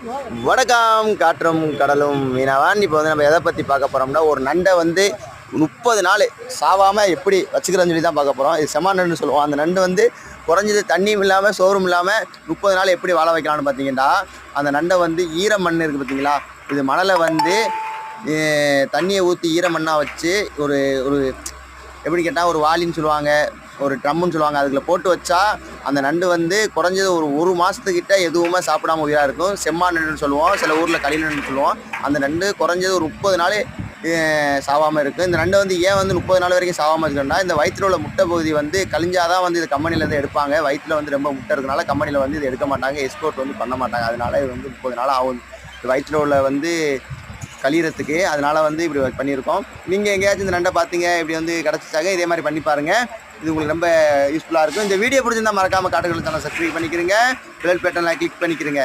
வணக்கம் காற்றும் கடலும் மீனவான். இப்போ வந்து நம்ம எதை பற்றி பார்க்க போகிறோம்னா ஒரு நண்டை வந்து முப்பது நாள் சாவாமல் எப்படி வச்சுக்கிறோன்னு சொல்லி தான் பார்க்க போகிறோம் இது செமா நண்டுன்னு சொல்லுவோம். அந்த நண்டு வந்து குறைஞ்சது தண்ணியும் இல்லாமல் சோறும் இல்லாமல் முப்பது நாள் எப்படி வாழ வைக்கலாம்னு பார்த்தீங்கன்னா அந்த நண்டை வந்து ஈர மண் இருக்குது பார்த்தீங்களா? இது மணலை வந்து தண்ணியை ஊற்றி ஈர மண்ணாக வச்சு ஒரு ஒரு எப்படி கேட்டால் ஒரு வாளின்னு சொல்லுவாங்க. ஒரு ட்ரம்முன்னு சொல்லுவாங்க. அதுக்குள்ள போட்டு வச்சா அந்த நண்டு வந்து குறைஞ்சது ஒரு ஒரு மாதத்துக்கிட்ட எதுவுமே சாப்பிடாம உயிராக இருக்கும். செம்மா நண்டுன்னு சொல்லுவோம். சில ஊரில் களி நண்டுன்னு சொல்லுவோம். அந்த நண்டு குறைஞ்சது ஒரு முப்பது நாள் சாவாமல் இருக்குது இந்த நண்டு வந்து ஏன் வந்து முப்பது நாள் வரைக்கும் சாவாமல் இருக்குன்னா இந்த வயிற்றில் உள்ள முட்டை பகுதி வந்து கழிஞ்சாதான் வந்து இது கம்பெனிலேருந்து எடுப்பாங்க. வயிற்றில் வந்து ரொம்ப முட்டை இருக்கனால கம்பெனியில் வந்து இது எடுக்க மாட்டாங்க. எக்ஸ்போர்ட் வந்து பண்ண மாட்டாங்க. அதனால இது வந்து முப்பது நாள் ஆகும். வயிற்றில் உள்ள வந்து கழியறதுக்கு. அதனால் வந்து இப்படி பண்ணியிருக்கோம். நீங்கள் எங்கேயாச்சும் இந்த நண்டை பார்த்தீங்க இப்படி வந்து கிடச்சிச்சாங்க இதே மாதிரி பண்ணி பாருங்கள் இது உங்களுக்கு ரொம்ப யூஸ்ஃபுல்லாக இருக்கும். இந்த வீடியோ பிடிச்சிருந்தா மறக்காமல் காட்டுகளுக்கு சேனல் சப்ஸ்கிரைப் பண்ணிக்கிறீங்க பெல் பட்டனில் கிளிக் பண்ணிக்கிறீங்க.